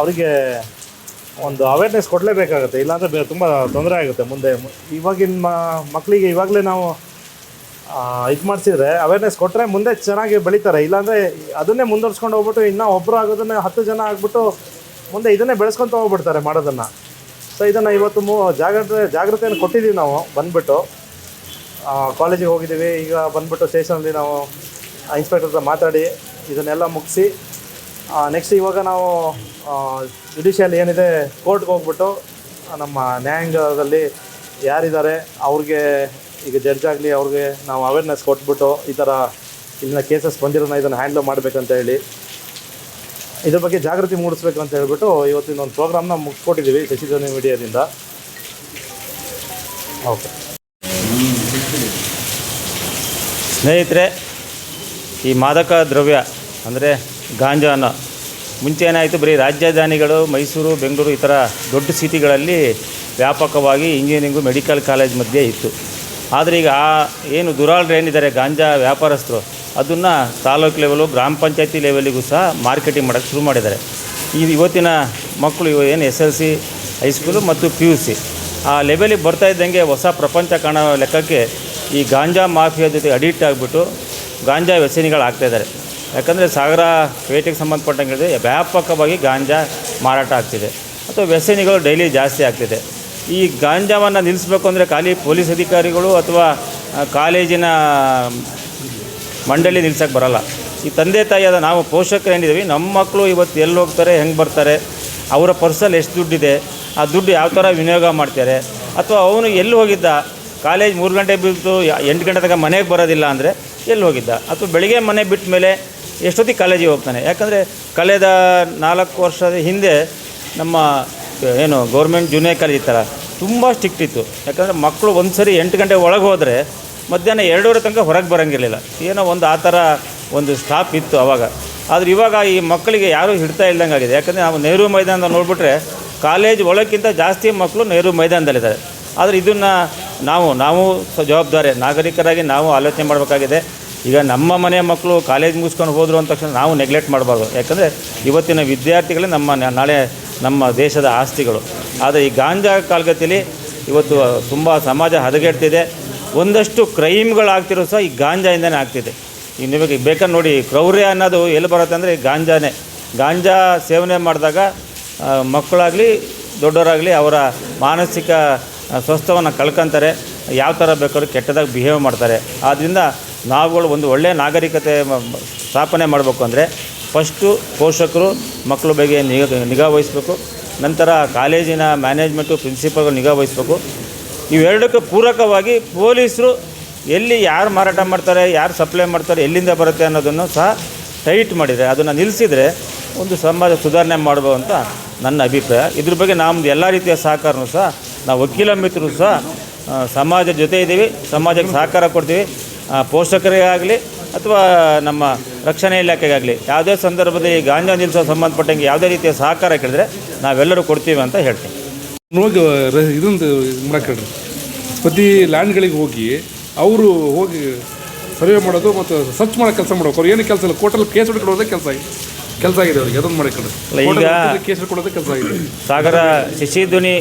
ಅವರಿಗೆ ಒಂದು ಅವೇರ್ನೆಸ್ ಕೊಡಲೇಬೇಕಾಗುತ್ತೆ. ಇಲ್ಲಾಂದರೆ ತುಂಬ ತೊಂದರೆ ಆಗುತ್ತೆ ಮುಂದೆ. ಇವಾಗಿನ ಮಕ್ಕಳಿಗೆ ಇವಾಗಲೇ ನಾವು ಇದು ಮಾಡಿಸಿದ್ರೆ ಅವೇರ್ನೆಸ್ ಕೊಟ್ಟರೆ ಮುಂದೆ ಚೆನ್ನಾಗಿ ಬೆಳೀತಾರೆ. ಇಲ್ಲಾಂದರೆ ಅದನ್ನೇ ಮುಂದುವರ್ಸ್ಕೊಂಡು ಹೋಗ್ಬಿಟ್ಟು ಇನ್ನೂ ಒಬ್ಬರು ಆಗೋದನ್ನೇ ಹತ್ತು ಜನ ಆಗಿಬಿಟ್ಟು ಮುಂದೆ ಇದನ್ನೇ ಬೆಳೆಸ್ಕೊತ ಹೋಗ್ಬಿಡ್ತಾರೆ ಮಾಡೋದನ್ನು. ಸೊ ಇದನ್ನು ಇವತ್ತು ಮೂ, ಜಾಗ್ರತೆ, ಜಾಗ್ರತೆಯನ್ನು ಕೊಟ್ಟಿದ್ದೀವಿ ನಾವು, ಬಂದುಬಿಟ್ಟು. ಕಾಲೇಜಿಗೆ ಹೋಗಿದ್ದೀವಿ. ಈಗ ಬಂದ್ಬಿಟ್ಟು ಸ್ಟೇಷನಲ್ಲಿ ನಾವು ಇನ್ಸ್ಪೆಕ್ಟರ್ ಹತ್ರ ಮಾತಾಡಿ ಇದನ್ನೆಲ್ಲ ಮುಗಿಸಿ ನೆಕ್ಸ್ಟ್ ಇವಾಗ ನಾವು ಜುಡಿಷಿಯಲ್ ಏನಿದೆ ಕೋರ್ಟ್ಗೆ ಹೋಗ್ಬಿಟ್ಟು ನಮ್ಮ ನ್ಯಾಯಾಂಗದಲ್ಲಿ ಯಾರಿದ್ದಾರೆ, ಅವ್ರಿಗೆ ಈಗ ಜಡ್ಜ್ ಆಗಲಿ ಅವ್ರಿಗೆ ನಾವು ಅವೇರ್ನೆಸ್ ಕೊಟ್ಬಿಟ್ಟು ಈ ಥರ ಇಲ್ಲಿನ ಕೇಸಸ್ ಬಂದಿರೋನ ಇದನ್ನು ಹ್ಯಾಂಡ್ಲ್ ಮಾಡಬೇಕಂತ ಹೇಳಿ, ಇದ್ರ ಬಗ್ಗೆ ಜಾಗೃತಿ ಮೂಡಿಸ್ಬೇಕು ಅಂತ ಹೇಳ್ಬಿಟ್ಟು ಇವತ್ತಿನ ಒಂದು ಪ್ರೋಗ್ರಾಮ್ನ ಮುಗಿಸ್ಕೊಟ್ಟಿದ್ದೀವಿ ಶಶಿಧನಿ ಮೀಡಿಯಾದಿಂದ ಓಕೆ ಸ್ನೇಹಿತರೆ, ಈ ಮಾದಕ ದ್ರವ್ಯ ಅಂದರೆ ಗಾಂಜಾನ ಮುಂಚೆ ಏನಾಯಿತು, ಬರೀ ರಾಜಧಾನಿಗಳು ಮೈಸೂರು, ಬೆಂಗಳೂರು ಈ ಥರ ದೊಡ್ಡ ಸಿಟಿಗಳಲ್ಲಿ ವ್ಯಾಪಕವಾಗಿ ಇಂಜಿನಿಯರಿಂಗು ಮೆಡಿಕಲ್ ಕಾಲೇಜ್ ಮಧ್ಯೆ ಇತ್ತು. ಆದರೆ ಈಗ ಆ ಏನು ದುರಾಳ್ರು ಏನಿದ್ದಾರೆ, ಗಾಂಜಾ ವ್ಯಾಪಾರಸ್ಥರು, ಅದನ್ನು ತಾಲೂಕು ಲೆವೆಲು ಗ್ರಾಮ ಪಂಚಾಯತಿ ಲೆವೆಲಿಗೂ ಸಹ ಮಾರ್ಕೆಟಿಂಗ್ ಮಾಡೋಕ್ಕೆ ಶುರು ಮಾಡಿದ್ದಾರೆ. ಈ ಇವತ್ತಿನ ಮಕ್ಕಳು ಇವ ಏನು S L C high school ಮತ್ತು ಪಿ ಯು ಸಿ ಆ ಲೆವೆಲಿಗೆ ಬರ್ತಾ ಇದ್ದಂಗೆ ಹೊಸ ಪ್ರಪಂಚ ಕಾಣೋ ಲೆಕ್ಕಕ್ಕೆ ಈ ಗಾಂಜಾ ಮಾಫಿಯಾ ಜೊತೆ ಅಡಿಕ್ಟ್ ಆಗಿಬಿಟ್ಟು ಗಾಂಜಾ ವ್ಯಸನಿಗಳು ಆಗ್ತಾಯಿದ್ದಾರೆ ಯಾಕಂದರೆ ಸಾಗರ ಪೇಟೆಗೆ ಸಂಬಂಧಪಟ್ಟಂಗೆ ವ್ಯಾಪಕವಾಗಿ ಗಾಂಜಾ ಮಾರಾಟ ಆಗ್ತಿದೆ. ಅಥವಾ ವ್ಯಸನಿಗಳು ಡೈಲಿ ಜಾಸ್ತಿ ಆಗ್ತಿದೆ. ಈ ಗಾಂಜಾವನ್ನು ನಿಲ್ಲಿಸ್ಬೇಕು ಅಂದರೆ ಖಾಲಿ ಪೊಲೀಸ್ ಅಧಿಕಾರಿಗಳು ಅಥವಾ ಕಾಲೇಜಿನ ಮಂಡಳಿ ನಿಲ್ಸಕ್ಕೆ ಬರಲ್ಲ. ಈ ತಂದೆ ತಾಯಿಯಾದ ನಾವು ಪೋಷಕರೇನಿದ್ದೀವಿ ನಮ್ಮ ಮಕ್ಕಳು ಇವತ್ತು ಎಲ್ಲಿ ಹೋಗ್ತಾರೆ, ಹೆಂಗೆ ಬರ್ತಾರೆ, ಅವರ ಪರ್ಸಲ್ಲಿ ಎಷ್ಟು ದುಡ್ಡಿದೆ, ಆ ದುಡ್ಡು ಯಾವ ಥರ ವಿನಿಯೋಗ ಮಾಡ್ತಾರೆ, ಅಥವಾ ಅವನು ಎಲ್ಲಿ ಹೋಗಿದ್ದ, ಕಾಲೇಜ್ ಮೂರು ಗಂಟೆ ಬಿದ್ದು ಎಂಟು ಗಂಟೆ ತನಕ ಮನೆಗೆ ಬರೋದಿಲ್ಲ ಅಂದರೆ ಎಲ್ಲಿ ಹೋಗಿದ್ದ, ಅಥವಾ ಬೆಳಿಗ್ಗೆ ಮನೆ ಬಿಟ್ಟ ಮೇಲೆ ಎಷ್ಟೊತ್ತಿಗೆ ಕಾಲೇಜಿಗೆ ಹೋಗ್ತಾನೆ. ಯಾಕಂದರೆ ಕಳೆದ ನಾಲ್ಕು ವರ್ಷದ ಹಿಂದೆ ನಮ್ಮ ಏನು ಗೌರ್ಮೆಂಟ್ ಜೂನಿಯರ್ ಕಾಲೇಜ್ ಥರ ತುಂಬ ಸ್ಟ್ರಿಕ್ಟ್ ಇತ್ತು. ಯಾಕಂದರೆ ಮಕ್ಕಳು ಒಂದು ಸರಿ ಎಂಟು ಗಂಟೆ ಒಳಗೆ ಹೋದರೆ ಮಧ್ಯಾಹ್ನ ಎರಡೂವರೆ ತನಕ ಹೊರಗೆ ಬರೋಂಗಿರಲಿಲ್ಲ. ಏನೋ ಒಂದು ಆ ಥರ ಒಂದು ಸ್ಟಾಪ್ ಇತ್ತು ಆವಾಗ ಆದರೆ ಇವಾಗ ಈ ಮಕ್ಕಳಿಗೆ ಯಾರೂ ಹಿಡ್ತಾ ಇಲ್ದಂಗೆ ಆಗಿದೆ. ಯಾಕಂದರೆ ನಾವು ನೆಹರು ಮೈದಾನ ನೋಡಿಬಿಟ್ರೆ ಕಾಲೇಜ್ ಒಳಕ್ಕಿಂತ ಜಾಸ್ತಿ ಮಕ್ಕಳು ನೆಹರು ಮೈದಾನದಲ್ಲಿದ್ದಾರೆ. ಆದರೆ ಇದನ್ನು ನಾವು ನಾವು ಜವಾಬ್ದಾರಿ, ನಾಗರಿಕರಾಗಿ ನಾವು ಆಲೋಚನೆ ಮಾಡಬೇಕಾಗಿದೆ. ಈಗ ನಮ್ಮ ಮನೆ ಮಕ್ಕಳು ಕಾಲೇಜ್ ಮುಗಿಸ್ಕೊಂಡು ಹೋದರು ಅಂದ ತಕ್ಷಣ ನಾವು ನೆಗ್ಲೆಕ್ಟ್ ಮಾಡಬಾರ್ದು. ಯಾಕಂದರೆ ಇವತ್ತಿನ ವಿದ್ಯಾರ್ಥಿಗಳೇ ನಮ್ಮ ನಾಳೆ ನಮ್ಮ ದೇಶದ ಆಸ್ತಿಗಳು. ಆದರೆ ಈ ಗಾಂಜಾ ಕಾಲಗತಿಯಲ್ಲಿ ಇವತ್ತು ತುಂಬ ಸಮಾಜ ಹದಗೆಡ್ತಿದೆ. ಒಂದಷ್ಟು ಕ್ರೈಮ್ಗಳಾಗ್ತಿರೋ ಸಹ ಈ ಗಾಂಜಾಯಿಂದನೇ ಆಗ್ತಿದೆ. ಈಗ ನಿಮಗೆ ಬೇಕಾದ್ರೆ ನೋಡಿ, ಕ್ರೌರ್ಯ ಅನ್ನೋದು ಎಲ್ಲಿ ಬರುತ್ತೆ ಅಂದರೆ ಗಾಂಜಾನೇ. ಗಾಂಜಾ ಸೇವನೆ ಮಾಡಿದಾಗ ಮಕ್ಕಳಾಗಲಿ, ದೊಡ್ಡವರಾಗಲಿ ಅವರ ಮಾನಸಿಕ ಸ್ವಸ್ಥವನ್ನು ಕಳ್ಕೊಂತಾರೆ. ಯಾವ ಥರ ಬೇಕಾದ್ರೂ ಕೆಟ್ಟದಾಗಿ ಬಿಹೇವ್ ಮಾಡ್ತಾರೆ. ಆದ್ದರಿಂದ ನಾವುಗಳು ಒಂದು ಒಳ್ಳೆಯ ನಾಗರಿಕತೆ ಸ್ಥಾಪನೆ ಮಾಡಬೇಕು ಅಂದರೆ ಫಸ್ಟು ಪೋಷಕರು ಮಕ್ಕಳ ಬಗ್ಗೆ ನಿಗಾ ನಿಗಾ ವಹಿಸಬೇಕು. ನಂತರ ಕಾಲೇಜಿನ ಮ್ಯಾನೇಜ್ಮೆಂಟು ಪ್ರಿನ್ಸಿಪಲ್ಗಳು ನಿಗಾ ವಹಿಸಬೇಕು. ಇವೆರಡಕ್ಕೂ ಪೂರಕವಾಗಿ ಪೊಲೀಸರು ಎಲ್ಲಿ ಯಾರು ಮಾರಾಟ ಮಾಡ್ತಾರೆ, ಯಾರು ಸಪ್ಲೈ ಮಾಡ್ತಾರೆ, ಎಲ್ಲಿಂದ ಬರುತ್ತೆ ಅನ್ನೋದನ್ನು ಸಹ ಟೈಟ್ ಮಾಡಿದರೆ ಅದನ್ನು ನಿಲ್ಲಿಸಿದರೆ ಒಂದು ಸಮಾಜ ಸುಧಾರಣೆ ಮಾಡ್ಬೋದು ಅಂತ ನನ್ನ ಅಭಿಪ್ರಾಯ. ಇದ್ರ ಬಗ್ಗೆ ನಮ್ಮದು ಎಲ್ಲ ರೀತಿಯ ಸಹಕಾರನೂ ಸಹ, ನಾವು ವಕೀಲ ಮಿತ್ರರು ಸಹ ಸಮಾಜದ ಜೊತೆ ಇದ್ದೀವಿ, ಸಮಾಜಕ್ಕೆ ಸಹಕಾರ ಕೊಡ್ತೀವಿ. ಪೋಷಕರೇ ಆಗಲಿ ಅಥವಾ ನಮ್ಮ ರಕ್ಷಣಾ ಇಲಾಖೆಗಾಗಲಿ ಯಾವುದೇ ಸಂದರ್ಭದಲ್ಲಿ ಗಾಂಜಾ ನಿಲ್ಲಿಸೋ ಸಂಬಂಧಪಟ್ಟಂಗೆ ಯಾವುದೇ ರೀತಿಯ ಸಹಕಾರ ಕೇಳಿದ್ರೆ ನಾವೆಲ್ಲರೂ ಕೊಡ್ತೀವಿ ಅಂತ ಹೇಳ್ತೀನಿ. ನೋಡಿ ಇದೊಂದು ಮಾಡಿ ಪ್ರತಿ ಲ್ಯಾಂಡ್ಗಳಿಗೆ ಹೋಗಿ ಅವರು ಹೋಗಿ ಸರ್ವೆ ಮಾಡೋದು ಮತ್ತು ಸರ್ಚ್ ಮಾಡೋ ಕೆಲಸ ಮಾಡೋಕೆ ಅವ್ರು ಏನು ಕೆಲಸ ಇಲ್ಲ ಕೋರ್ಟಲ್ಲಿ ಕೇಸ್ ಹುಡುಕೊಡೋದೇ ಕೆಲಸ ಕೆಲಸ ಆಗಿದೆ ಅವ್ರಿಗೆ. ಅಲ್ಲ, ಈಗ- ಕೇಸ್ ಹುಡುಕೊಡೋದೇ ಕೆಲಸ ಆಗಿದೆ. ಸಾಗರ ಶಶಿಧ್ವನಿ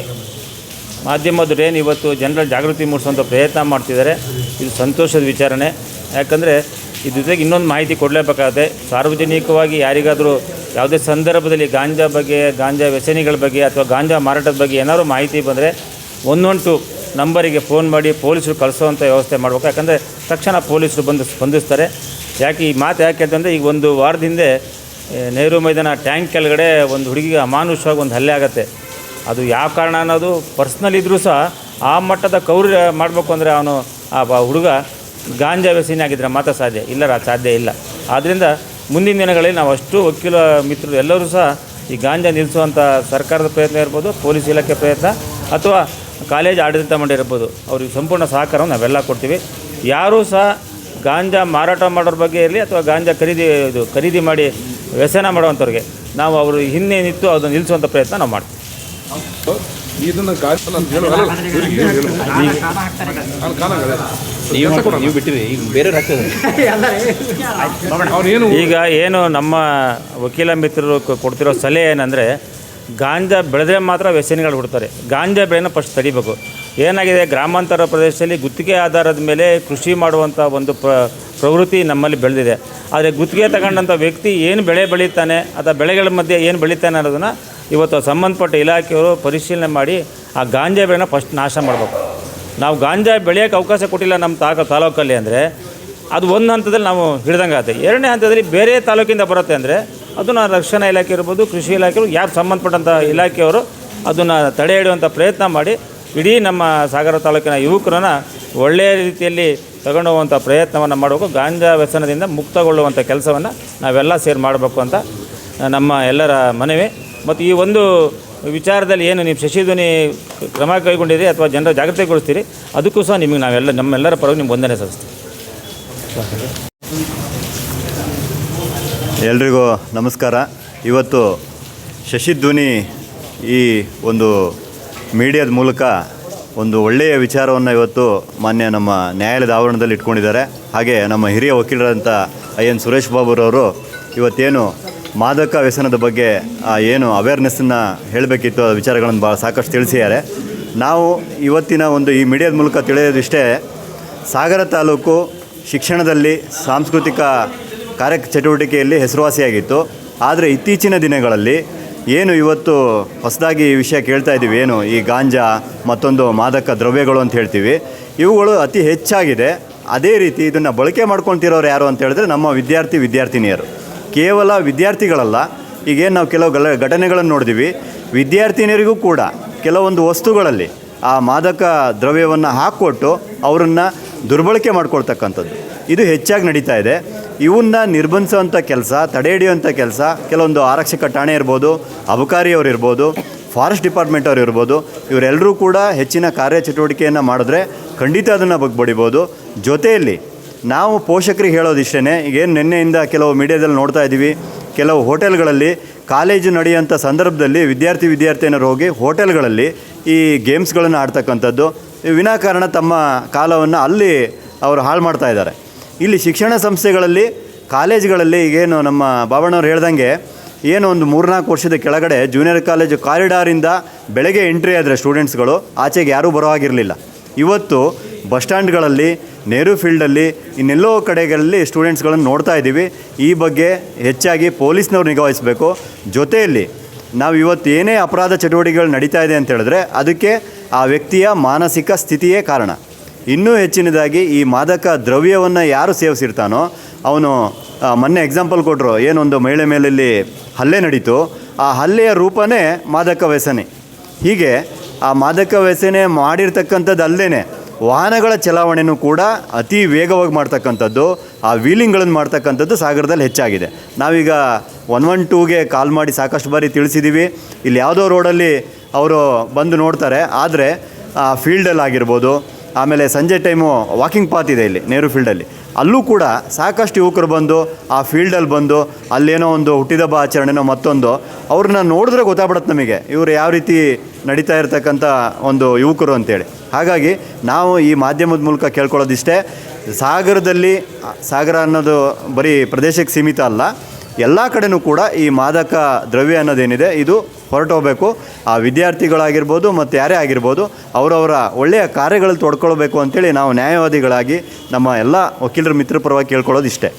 ಮಾಧ್ಯಮದವ್ರು ಏನು ಇವತ್ತು ಜನರ ಜಾಗೃತಿ ಮೂಡಿಸುವಂಥ ಪ್ರಯತ್ನ ಮಾಡ್ತಿದ್ದಾರೆ. ಇದು ಸಂತೋಷದ ವಿಚಾರಣೆ. ಯಾಕಂದರೆ ಇದ್ರ ಇನ್ನೊಂದು ಮಾಹಿತಿ ಕೊಡಲೇಬೇಕಾದ್ರೆ ಸಾರ್ವಜನಿಕವಾಗಿ ಯಾರಿಗಾದರೂ ಯಾವುದೇ ಸಂದರ್ಭದಲ್ಲಿ ಗಾಂಜಾ ಬಗ್ಗೆ, ಗಾಂಜಾ ವ್ಯಸನಿಗಳ ಬಗ್ಗೆ ಅಥವಾ ಗಾಂಜಾ ಮಾರಾಟದ ಬಗ್ಗೆ ಏನಾದರೂ ಮಾಹಿತಿ ಬಂದರೆ ಟು ನಂಬರಿಗೆ ಫೋನ್ ಮಾಡಿ ಪೊಲೀಸರು ಕಳಿಸೋವಂಥ ವ್ಯವಸ್ಥೆ ಮಾಡಬೇಕು. ಯಾಕಂದರೆ ತಕ್ಷಣ ಪೊಲೀಸರು ಬಂದು ಸ್ಪಂದಿಸ್ತಾರೆ ಯಾಕೆ ಈ ಮಾತು ಯಾಕೆ ಅಂತಂದರೆ ಈಗ ಒಂದು ವಾರದ ಹಿಂದೆ ನೆಹರು ಮೈದಾನ ಟ್ಯಾಂಕ್ ಕೆಳಗಡೆ ಒಂದು ಹುಡುಗಿಗೆ ಅಮಾನುಷವಾಗಿ ಒಂದು ಹಲ್ಲೆ ಆಗುತ್ತೆ. ಅದು ಯಾವ ಕಾರಣ ಅನ್ನೋದು ಪರ್ಸ್ನಲ್ ಇದ್ದರೂ ಸಹ ಆ ಮಟ್ಟದ ಕೌರ್ಯ ಮಾಡಬೇಕು ಅಂದರೆ ಅವನು ಆ ಹುಡುಗ. ಗಾಂಜಾ ವ್ಯಸನಿಯಾಗಿದ್ದರೆ ಮಾತ್ರ ಸಾಧ್ಯ ಇಲ್ಲ ಸಾಧ್ಯ ಇಲ್ಲ. ಆದ್ದರಿಂದ ಮುಂದಿನ ದಿನಗಳಲ್ಲಿ ನಾವು ಅಷ್ಟು ವಕೀಲ ಮಿತ್ರರು ಎಲ್ಲರೂ ಸಹ ಈ ಗಾಂಜಾ ನಿಲ್ಲಿಸುವಂಥ ಸರ್ಕಾರದ ಪ್ರಯತ್ನ ಇರ್ಬೋದು ಪೊಲೀಸ್ ಇಲಾಖೆ ಪ್ರಯತ್ನ ಅಥವಾ ಕಾಲೇಜ್ ಆಡಳಿತ ಮಾಡಿರ್ಬೋದು ಅವ್ರಿಗೆ ಸಂಪೂರ್ಣ ಸಹಕಾರವನ್ನು ನಾವೆಲ್ಲ ಕೊಡ್ತೀವಿ. ಯಾರೂ ಸಹ ಗಾಂಜಾ ಮಾರಾಟ ಮಾಡೋರ ಬಗ್ಗೆ ಇರಲಿ ಅಥವಾ ಗಾಂಜಾ ಖರೀದಿ ಇದು ಖರೀದಿ ಮಾಡಿ ವ್ಯಸನ ಮಾಡುವಂಥವ್ರಿಗೆ ನಾವು ಅವರು ಹಿಂದೇನಿತ್ತು ನಿಂತು ಅದನ್ನು ನಿಲ್ಲಿಸುವಂಥ ಪ್ರಯತ್ನ ನಾವು ಮಾಡ್ತೀವಿ. ಇದನ್ನು ನೀವು ಬಿಟ್ಟಿರಿ ಈಗ ಬೇರೆ ಏನು? ನಮ್ಮ ವಕೀಲ ಮಿತ್ರರು ಕೊಡ್ತಿರೋ ಸಲಹೆ ಏನಂದರೆ ಗಾಂಜಾ ಬೆಳೆದ್ರೆ ಮಾತ್ರ ವ್ಯಸನಿಗಳು ಹುಡ್ತಾರೆ. ಗಾಂಜಾ ಬೆಳೆನ ಫಸ್ಟ್ ತಡಿಬೇಕು. ಏನಾಗಿದೆ ಗ್ರಾಮಾಂತರ ಪ್ರದೇಶದಲ್ಲಿ ಗುತ್ತಿಗೆ ಆಧಾರದ ಮೇಲೆ ಕೃಷಿ ಮಾಡುವಂಥ ಒಂದು ಪ್ರ ಪ್ರವೃತ್ತಿ ನಮ್ಮಲ್ಲಿ ಬೆಳೆದಿದೆ. ಆದರೆ ಗುತ್ತಿಗೆ ತಗೊಂಡಂಥ ವ್ಯಕ್ತಿ ಏನು ಬೆಳೆ ಬೆಳೀತಾನೆ ಅಥವಾ ಬೆಳೆಗಳ ಮಧ್ಯೆ ಏನು ಬೆಳೀತಾನೆ ಅನ್ನೋದನ್ನು ಇವತ್ತು ಸಂಬಂಧಪಟ್ಟ ಇಲಾಖೆಯವರು ಪರಿಶೀಲನೆ ಮಾಡಿ ಆ ಗಾಂಜಾ ಬೆಳೆನ ಫಸ್ಟ್ ನಾಶ ಮಾಡಬೇಕು. ನಾವು ಗಾಂಜಾ ಬೆಳೆಯೋಕ್ಕೆ ಅವಕಾಶ ಕೊಟ್ಟಿಲ್ಲ ನಮ್ಮ ತಾಕ ತಾಲೂಕಲ್ಲಿ ಅಂದರೆ ಅದು ಒಂದು ಹಂತದಲ್ಲಿ ನಾವು ಹಿಡ್ದಂಗೆ ಆಗುತ್ತೆ ಎರಡನೇ ಹಂತದಲ್ಲಿ ಬೇರೆ ತಾಲೂಕಿಂದ ಬರುತ್ತೆ ಅಂದರೆ ಅದನ್ನು ರಕ್ಷಣಾ ಇಲಾಖೆ ಇರ್ಬೋದು, ಕೃಷಿ ಇಲಾಖೆ ಯಾರು ಸಂಬಂಧಪಟ್ಟಂಥ ಇಲಾಖೆಯವರು ಅದನ್ನು ತಡೆ ಹಿಡಿಯುವಂಥ ಪ್ರಯತ್ನ ಮಾಡಿ ಇಡೀ ನಮ್ಮ ಸಾಗರ ತಾಲೂಕಿನ ಯುವಕರನ್ನು ಒಳ್ಳೆಯ ರೀತಿಯಲ್ಲಿ ತಗೊಂಡೋಗುವಂಥ ಪ್ರಯತ್ನವನ್ನು ಮಾಡಬೇಕು ಗಾಂಜಾ ವ್ಯಸನದಿಂದ ಮುಕ್ತಗೊಳ್ಳುವಂಥ ಕೆಲಸವನ್ನು ನಾವೆಲ್ಲ ಸೇರಿ ಮಾಡಬೇಕು ಅಂತ ನಮ್ಮ ಎಲ್ಲರ ಮನವಿ. ಮತ್ತು ಈ ಒಂದು ವಿಚಾರದಲ್ಲಿ ಏನು ನೀವು ಶಶಿಧ್ವನಿ ಕ್ರಮ ಕೈಗೊಂಡಿರಿ ಅಥವಾ ಜನರ ಜಾಗೃತಿಗೊಳಿಸ್ತೀರಿ, ಅದಕ್ಕೂ ಸಹ ನಿಮಗೆ ನಾವೆಲ್ಲ ನಮ್ಮೆಲ್ಲರ ಪರವಾಗಿ ನಿಮ್ಗೆ ವಂದನೆ ಸಲ್ಲಿಸ್ತೀವಿ. ಎಲ್ರಿಗೂ ನಮಸ್ಕಾರ. ಇವತ್ತು ಶಶಿಧ್ವನಿ ಈ ಒಂದು ಮೀಡಿಯಾದ ಮೂಲಕ ಒಂದು ಒಳ್ಳೆಯ ವಿಚಾರವನ್ನು ಇವತ್ತು ಮಾನ್ಯ ನಮ್ಮ ನ್ಯಾಯಾಲಯದ ಆವರಣದಲ್ಲಿ ಇಟ್ಕೊಂಡಿದ್ದಾರೆ. ಹಾಗೆ ನಮ್ಮ ಹಿರಿಯ ವಕೀಲರಂಥ ಐ ಎನ್ ಸುರೇಶ್ ಬಾಬುರವರು ಇವತ್ತೇನು ಮಾದಕ ವ್ಯಸನದ ಬಗ್ಗೆ ಏನು ಅವೇರ್ನೆಸ್ಸನ್ನು ಹೇಳಬೇಕಿತ್ತು ಆ ವಿಚಾರಗಳನ್ನು ಭಾಳ ಸಾಕಷ್ಟು ತಿಳಿಸಿದ್ದಾರೆ. ನಾವು ಇವತ್ತಿನ ಒಂದು ಈ ಮೀಡಿಯಾದ ಮೂಲಕ ತಿಳಿಯೋದಿಷ್ಟೇ, ಸಾಗರ ತಾಲೂಕು ಶಿಕ್ಷಣದಲ್ಲಿ ಸಾಂಸ್ಕೃತಿಕ ಕಾರ್ಯ ಚಟುವಟಿಕೆಯಲ್ಲಿ ಹೆಸರುವಾಸಿಯಾಗಿತ್ತು. ಆದರೆ ಇತ್ತೀಚಿನ ದಿನಗಳಲ್ಲಿ ಏನು ಇವತ್ತು ಹೊಸದಾಗಿ ಈ ವಿಷಯ ಕೇಳ್ತಾ ಇದ್ದೀವಿ ಏನು ಈ ಗಾಂಜಾ, ಮತ್ತೊಂದು ಮಾದಕ ದ್ರವ್ಯಗಳು ಅಂತ ಹೇಳ್ತೀವಿ, ಇವುಗಳು ಅತಿ ಹೆಚ್ಚಾಗಿದೆ. ಅದೇ ರೀತಿ ಇದನ್ನು ಬಳಕೆ ಮಾಡ್ಕೊಳ್ತಿರೋರು ಯಾರು ಅಂತ ಹೇಳಿದ್ರೆ ನಮ್ಮ ವಿದ್ಯಾರ್ಥಿ, ವಿದ್ಯಾರ್ಥಿನಿಯರು. ಕೇವಲ ವಿದ್ಯಾರ್ಥಿಗಳಲ್ಲ ಈಗೇನು ನಾವು ಕೆಲವು ಗಲ, ಘಟನೆಗಳನ್ನು ನೋಡಿದ್ದೀವಿ ವಿದ್ಯಾರ್ಥಿನಿಯರಿಗೂ ಕೂಡ ಕೆಲವೊಂದು ವಸ್ತುಗಳಲ್ಲಿ ಆ ಮಾದಕ ದ್ರವ್ಯವನ್ನು ಹಾಕ್ಕೊಟ್ಟು ಅವರನ್ನು ದುರ್ಬಳಕೆ ಮಾಡ್ಕೊಳ್ತಕ್ಕಂಥದ್ದು. ಇದು ಹೆಚ್ಚಾಗಿ ನಡೀತಾ ಇದೆ. ಇವನ್ನ ನಿರ್ಬಂಧಿಸುವಂಥ ಕೆಲಸ ತಡೆ ಹಿಡಿಯುವಂಥ ಕೆಲಸ, ಕೆಲವೊಂದು ಆರಕ್ಷಕ ಠಾಣೆ ಇರ್ಬೋದು, ಅಬಕಾರಿಯವರು ಇರ್ಬೋದು, ಫಾರೆಸ್ಟ್ ಡಿಪಾರ್ಟ್ಮೆಂಟ್ ಅವರು ಇರ್ಬೋದು, ಇವರೆಲ್ಲರೂ ಕೂಡ ಹೆಚ್ಚಿನ ಕಾರ್ಯಚಟುವಟಿಕೆಯನ್ನು ಮಾಡಿದ್ರೆ ಖಂಡಿತ ಅದನ್ನು ಬಗ್ಗೆ ಬಡಿಬೋದು. ಜೊತೆಯಲ್ಲಿ ನಾವು ಪೋಷಕರಿಗೆ ಹೇಳೋದಿಷ್ಟೇ ಈಗೇನು ನಿನ್ನೆಯಿಂದ ಕೆಲವು ಮೀಡಿಯಾದಲ್ಲಿ ನೋಡ್ತಾ ಇದ್ದೀವಿ, ಕೆಲವು ಹೋಟೆಲ್ಗಳಲ್ಲಿ ಕಾಲೇಜು ನಡೆಯುವಂಥ ಸಂದರ್ಭದಲ್ಲಿ ವಿದ್ಯಾರ್ಥಿ ವಿದ್ಯಾರ್ಥಿನಿಯರು ಹೋಗಿ ಹೋಟೆಲ್ಗಳಲ್ಲಿ ಈ ಗೇಮ್ಸ್ಗಳನ್ನು ಆಡ್ತಕ್ಕಂಥದ್ದು, ವಿನಾಕಾರಣ ತಮ್ಮ ಕಾಲವನ್ನು ಅಲ್ಲಿ ಅವರು ಹಾಳು ಮಾಡ್ತಾ ಇದ್ದಾರೆ. ಇಲ್ಲಿ ಶಿಕ್ಷಣ ಸಂಸ್ಥೆಗಳಲ್ಲಿ, ಕಾಲೇಜುಗಳಲ್ಲಿ ಈಗೇನು ನಮ್ಮ ಬಾಬಣ್ಣವ್ರು ಹೇಳ್ದಂಗೆ, ಏನು ಒಂದು ಮೂರ್ನಾಲ್ಕು ವರ್ಷದ ಕೆಳಗಡೆ ಜೂನಿಯರ್ ಕಾಲೇಜು ಕಾರಿಡಾರಿಂದ ಬೆಳಗ್ಗೆ ಎಂಟ್ರಿ ಆದರೆ ಸ್ಟೂಡೆಂಟ್ಸ್ಗಳು, ಆಚೆಗೆ ಯಾರೂ ಬರೋ ಆಗಿರಲಿಲ್ಲ ಇವತ್ತು ಬಸ್ ಸ್ಟ್ಯಾಂಡ್ಗಳಲ್ಲಿ, ನೆಹರು ಫೀಲ್ಡಲ್ಲಿ, ಇನ್ನೆಲ್ಲೋ ಕಡೆಗಳಲ್ಲಿ ಸ್ಟೂಡೆಂಟ್ಸ್ಗಳನ್ನು ನೋಡ್ತಾ ಇದ್ದೀವಿ. ಈ ಬಗ್ಗೆ ಹೆಚ್ಚಾಗಿ ಪೊಲೀಸ್ನವ್ರು ನಿಗಾವಹಿಸಬೇಕು ಜೊತೆಯಲ್ಲಿ, ನಾವು ಇವತ್ತು ಏನೇ ಅಪರಾಧ ಚಟುವಟಿಕೆಗಳು ನಡೀತಾ ಇದೆ ಅಂತ ಹೇಳಿದ್ರೆ, ಅದಕ್ಕೆ ಆ ವ್ಯಕ್ತಿಯ ಮಾನಸಿಕ ಸ್ಥಿತಿಯೇ ಕಾರಣ. ಇನ್ನೂ ಹೆಚ್ಚಿನದಾಗಿ ಈ ಮಾದಕ ದ್ರವ್ಯವನ್ನು ಯಾರು ಸೇವಿಸಿರ್ತಾನೋ, ಅವನು ಮೊನ್ನೆ ಎಕ್ಸಾಂಪಲ್ ಕೊಟ್ಟರು ಏನೊಂದು ಮಹಿಳೆ ಮೇಲಲ್ಲಿ ಹಲ್ಲೆ ನಡೀತು. ಆ ಹಲ್ಲೆಯ ರೂಪನೇ ಮಾದಕ ವ್ಯಸನೆ. ಹೀಗೆ, ಆ ಮಾದಕ ವ್ಯಸನೆ ಮಾಡಿರ್ತಕ್ಕಂಥದ್ದು ವಾಹನಗಳ ಚಲಾವಣೆಯೂ ಕೂಡ ಅತಿ ವೇಗವಾಗಿ ಮಾಡ್ತಕ್ಕಂಥದ್ದು, ಆ ವೀಲಿಂಗ್ಗಳನ್ನು ಮಾಡ್ತಕ್ಕಂಥದ್ದು ಸಾಗರದಲ್ಲಿ ಹೆಚ್ಚಾಗಿದೆ. ನಾವೀಗ ಒನ್ ಒನ್ ಟೂಗೆ ಕಾಲ್ ಮಾಡಿ ಸಾಕಷ್ಟು ಬಾರಿ ತಿಳಿಸಿದ್ದೀವಿ ಇಲ್ಲಿ ಯಾವುದೋ ರೋಡಲ್ಲಿ ಅವರು ಬಂದು ನೋಡ್ತಾರೆ. ಆದರೆ, ಆ ಫೀಲ್ಡಲ್ಲಿ ಆಗಿರ್ಬೋದು, ಆಮೇಲೆ ಸಂಜೆ ಟೈಮು ವಾಕಿಂಗ್ ಪಾತ್ ಇದೆ ಇಲ್ಲಿ, ನೆಹರು ಫೀಲ್ಡಲ್ಲಿ. ಅಲ್ಲೂ ಕೂಡ ಸಾಕಷ್ಟು ಯುವಕರು ಬಂದು, ಆ ಫೀಲ್ಡಲ್ಲಿ ಬಂದು, ಅಲ್ಲೇನೋ ಒಂದು ಹುಟ್ಟಿದಬ್ಬ ಆಚರಣೆನೋ ಮತ್ತೊಂದು, ಅವ್ರನ್ನ ನೋಡಿದ್ರೆ ಗೊತ್ತಾಗ್ಬಿಡುತ್ತೆ ನಮಗೆ. ಇವರು ಯಾವ ರೀತಿ ನಡೀತಾ ಇರ್ತಕ್ಕಂಥ ಒಂದು ಯುವಕರು ಅಂತೇಳಿ. ಹಾಗಾಗಿ ನಾವು ಈ ಮಾಧ್ಯಮದ ಮೂಲಕ ಕೇಳ್ಕೊಳ್ಳೋದಿಷ್ಟೇ, ಸಾಗರದಲ್ಲಿ, ಸಾಗರ ಅನ್ನೋದು ಬರೀ ಪ್ರದೇಶಕ್ಕೆ ಸೀಮಿತ ಅಲ್ಲ, ಎಲ್ಲ ಕಡೆನೂ ಕೂಡ ಈ ಮಾದಕ ದ್ರವ್ಯ ಅನ್ನೋದೇನಿದೆ, ಇದು ಹೊರಟೋಗಬೇಕು. ಆ ವಿದ್ಯಾರ್ಥಿಗಳಾಗಿರ್ಬೋದು ಮತ್ತು ಯಾರೇ ಆಗಿರ್ಬೋದು, ಅವರವರ ಒಳ್ಳೆಯ ಕಾರ್ಯಗಳಲ್ಲಿ ತೊಡ್ಕೊಳ್ಬೇಕು ಅಂತೇಳಿ ನಾವು ನ್ಯಾಯವಾದಿಗಳಾಗಿ ನಮ್ಮ ಎಲ್ಲ ವಕೀಲರ ಮಿತ್ರ ಪರವಾಗಿ ಕೇಳ್ಕೊಳ್ಳೋದು ಇಷ್ಟೇ